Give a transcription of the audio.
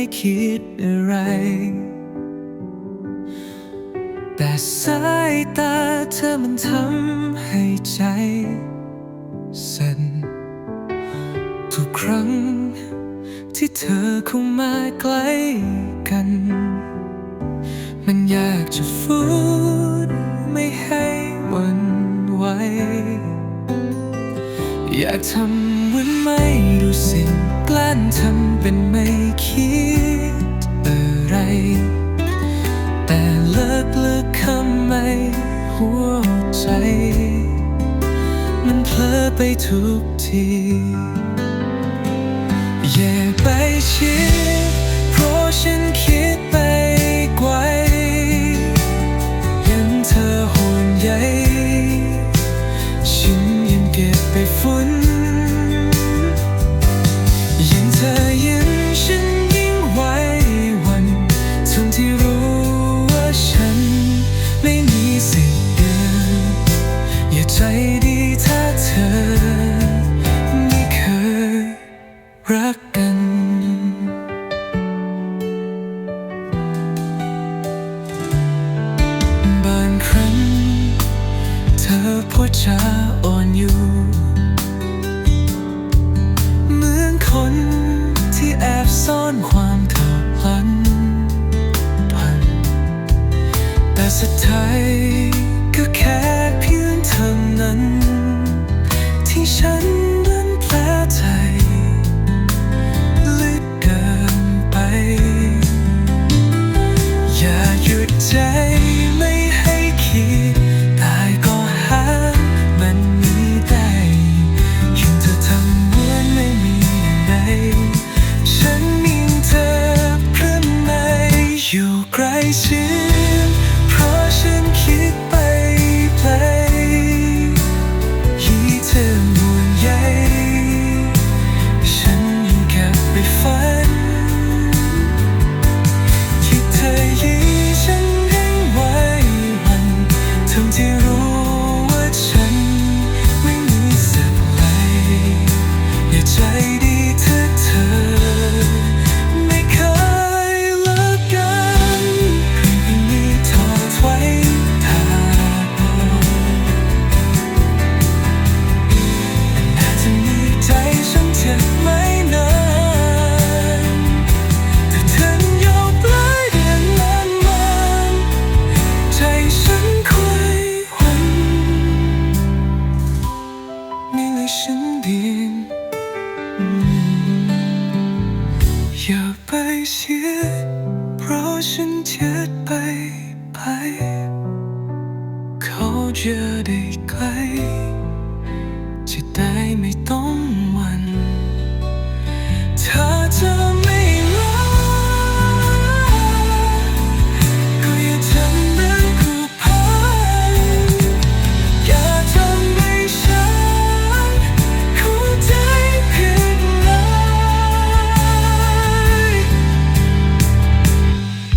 ไม่คิดอะไร แต่สายตาเธอมันทำให้ใจสั่นทุกครั้งที่เธอเข้ามาใกล้กัน มันอยากจะฟูดไม่ให้วันไหวอยากทำเหมือนไม่รู้สึก กลั้นทำเป็นไม่คิดอะไร แต่เลิกเลิกคำไม่หัวใจ มันเพลอไปทุกทีอย่าไปชิดเพราะฉันคิดไปไกลยังเธอห่วงใยฉันยังเก็บไปฝัน เธอพูดจาอ่อนอยู่ เหมือนคนที่แอบซ่อนความขับพลันพันแต่สุดท้าย อย่าไปเชียดเพราะฉันเจ็ดไปไป เขาจะได้ไกลจะได้ไม่ต้อง